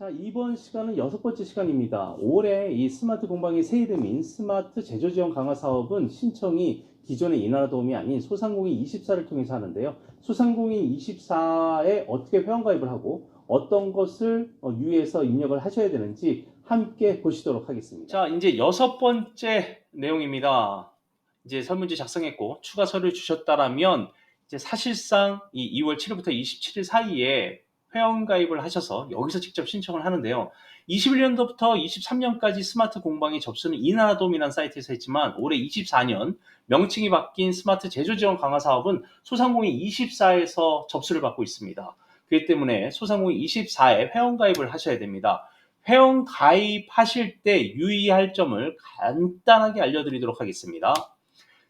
자, 이번 시간은 여섯 번째 시간입니다. 올해 이 스마트 공방의 새 이름인 스마트 제조 지원 강화 사업은 신청이 기존의 이나라 도움이 아닌 소상공인 24를 통해서 하는데요. 소상공인 24에 어떻게 회원가입을 하고 어떤 것을 어, 유의해서 입력을 하셔야 되는지 함께 보시도록 하겠습니다. 자, 이제 여섯 번째 내용입니다. 이제 설문지 작성했고 추가 서류 주셨다라면 이제 사실상 이 2월 7일부터 27일 사이에 회원가입을 하셔서 여기서 직접 신청을 하는데요. 21년도부터 23년까지 스마트 공방의 접수는 이나돔이라는 사이트에서 했지만 올해 24년 명칭이 바뀐 스마트 제조 지원 강화 사업은 소상공인 24에서 접수를 받고 있습니다. 그렇기 때문에 소상공인 24에 회원가입을 하셔야 됩니다. 회원 가입하실 때 유의할 점을 간단하게 알려드리도록 하겠습니다.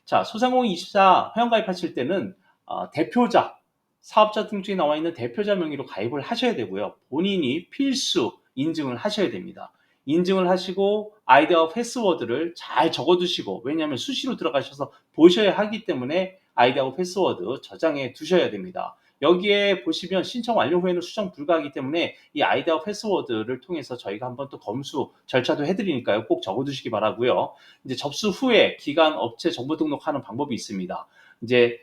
자, 소상공인 24 회원 가입하실 때는 어, 대표자, 사업자 등록증에 나와 있는 대표자 명의로 가입을 하셔야 되고요. 본인이 필수 인증을 하셔야 됩니다. 인증을 하시고 아이디와 패스워드를 잘 적어두시고 왜냐하면 수시로 들어가셔서 보셔야 하기 때문에 아이디하고 패스워드 저장해 두셔야 됩니다. 여기에 보시면 신청 완료 후에는 수정 불가하기 때문에 이 아이디와 패스워드를 통해서 저희가 한번 또 검수 절차도 해드리니까요. 꼭 적어두시기 바라고요. 이제 접수 후에 기간 업체 정보 등록하는 방법이 있습니다. 이제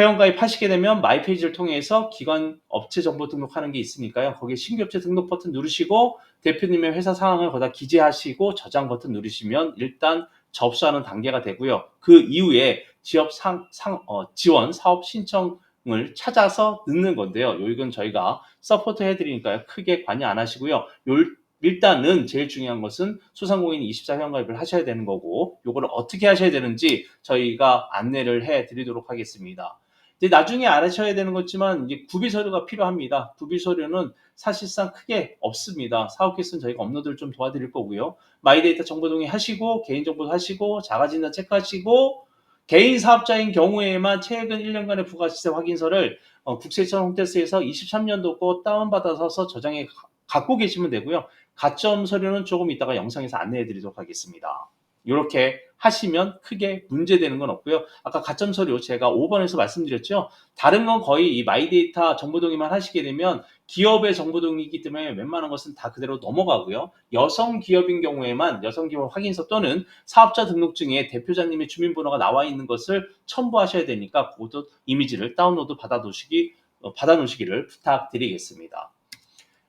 회원가입 하시게 되면 마이페이지를 통해서 기관 업체 정보 등록하는 게 있으니까요. 거기에 신규 업체 등록 버튼 누르시고 대표님의 회사 상황을 거기다 기재하시고 저장 버튼 누르시면 일단 접수하는 단계가 되고요. 그 이후에 지역 상, 상, 어, 지원 사업 신청을 찾아서 넣는 건데요. 이건 저희가 서포트 해드리니까요. 크게 관여 안 하시고요. 요, 일단은 제일 중요한 것은 소상공인 24 회원 가입을 하셔야 되는 거고 요거를 어떻게 하셔야 되는지 저희가 안내를 해 드리도록 하겠습니다. 이제 나중에 알아셔야 되는 거지만 이제 구비 서류가 필요합니다. 구비 서류는 사실상 크게 없습니다. 사업 개수는 저희가 업로드를 좀 도와드릴 거고요. 마이데이터 정보 동의 하시고 개인정보 하시고 자가진단 체크하시고 개인 사업자인 경우에만 최근 1년간의 부가시세 확인서를 어, 국세청 홈페이지에서 23년도 거 다운받아서 저장해 가- 갖고 계시면 되고요. 가점 서류는 조금 이따가 영상에서 안내해 드리도록 하겠습니다. 이렇게 하시면 크게 문제되는 건 없고요. 아까 가점 서류 제가 5번에서 말씀드렸죠. 다른 건 거의 이 마이데이터 정보 동의만 하시게 되면 기업의 정보 동의이기 때문에 웬만한 것은 다 그대로 넘어가고요. 여성 기업인 경우에만 여성 기업 확인서 또는 사업자 등록증에 대표자님의 주민번호가 나와 있는 것을 첨부하셔야 되니까 그것도 이미지를 다운로드 받아 놓으시기 어, 받아 놓으시기를 부탁드리겠습니다.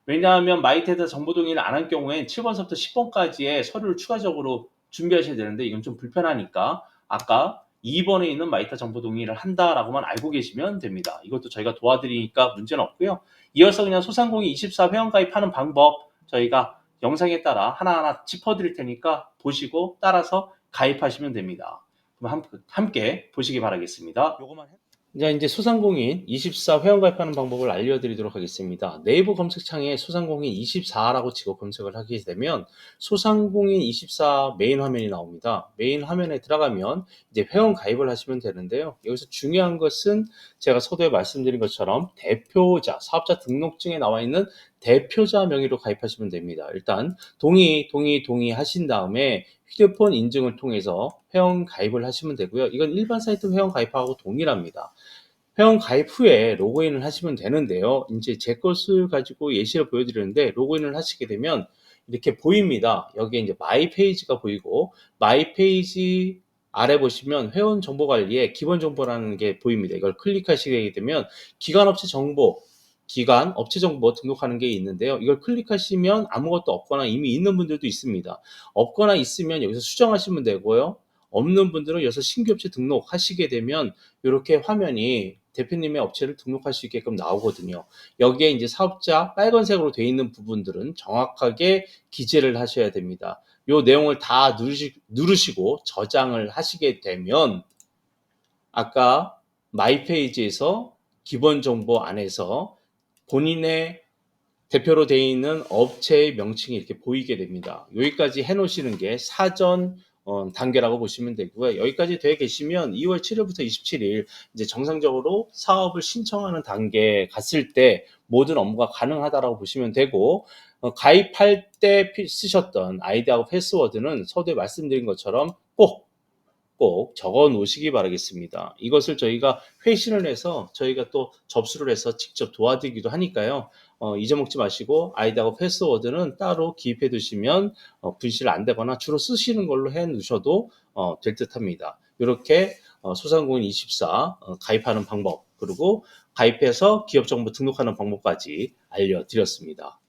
왜냐하면 마이테드 정보 동의를 안 한 경우엔 7번서부터 10번까지의 서류를 추가적으로 준비하셔야 되는데 이건 좀 불편하니까 아까 2번에 있는 마이타 정보 동의를 한다라고만 알고 계시면 됩니다. 이것도 저희가 도와드리니까 문제는 없고요. 이어서 그냥 소상공인 24 회원 가입하는 방법 저희가 영상에 따라 하나하나 짚어드릴 테니까 보시고 따라서 가입하시면 됩니다. 그럼 함- 함께 보시기 바라겠습니다. 요거만 해- 자, 이제 소상공인 24 회원 가입하는 방법을 알려드리도록 하겠습니다. 네이버 검색창에 소상공인 24라고 치고 검색을 하게 되면 소상공인 24 메인 화면이 나옵니다. 메인 화면에 들어가면 이제 회원 가입을 하시면 되는데요. 여기서 중요한 것은 제가 서두에 말씀드린 것처럼 대표자, 사업자 등록증에 나와 있는 대표자 명의로 가입하시면 됩니다. 일단 동의, 동의, 동의 하신 다음에 휴대폰 인증을 통해서 회원 가입을 하시면 되고요. 이건 일반 사이트 회원 가입하고 동일합니다. 회원 가입 후에 로그인을 하시면 되는데요. 이제 제 것을 가지고 예시를 보여드리는데 로그인을 하시게 되면 이렇게 보입니다. 여기에 이제 마이 페이지가 보이고 마이 페이지 아래 보시면 회원 정보 관리에 기본 정보라는 게 보입니다. 이걸 클릭하시게 되면 기관 업체 정보, 기관 업체 정보 등록하는 게 있는데요. 이걸 클릭하시면 아무것도 없거나 이미 있는 분들도 있습니다. 없거나 있으면 여기서 수정하시면 되고요. 없는 분들은 여기서 신규 업체 등록하시게 되면 이렇게 화면이 대표님의 업체를 등록할 수 있게끔 나오거든요. 여기에 이제 사업자 빨간색으로 되어 있는 부분들은 정확하게 기재를 하셔야 됩니다. 이 내용을 다 누르시, 누르시고 저장을 하시게 되면 아까 마이 페이지에서 기본 정보 안에서 본인의 대표로 되어 있는 업체의 명칭이 이렇게 보이게 됩니다. 여기까지 해 놓으시는 게 사전 어, 단계라고 보시면 되고요. 여기까지 되어 계시면 2월 7일부터 27일 이제 정상적으로 사업을 신청하는 단계에 갔을 때 모든 업무가 가능하다라고 보시면 되고 어, 가입할 때 피- 쓰셨던 아이디하고 패스워드는 서두에 말씀드린 것처럼 꼭 꼭 적어 놓으시기 바라겠습니다. 이것을 저희가 회신을 해서 저희가 또 접수를 해서 직접 도와드리기도 하니까요. 어, 잊어먹지 마시고 아이디하고 패스워드는 따로 기입해 두시면 어, 분실 안 되거나 주로 쓰시는 걸로 해 두셔도 어, 될 듯 합니다. 이렇게 어, 소상공인 24 어, 가입하는 방법 그리고 가입해서 기업 정보 등록하는 방법까지 알려드렸습니다.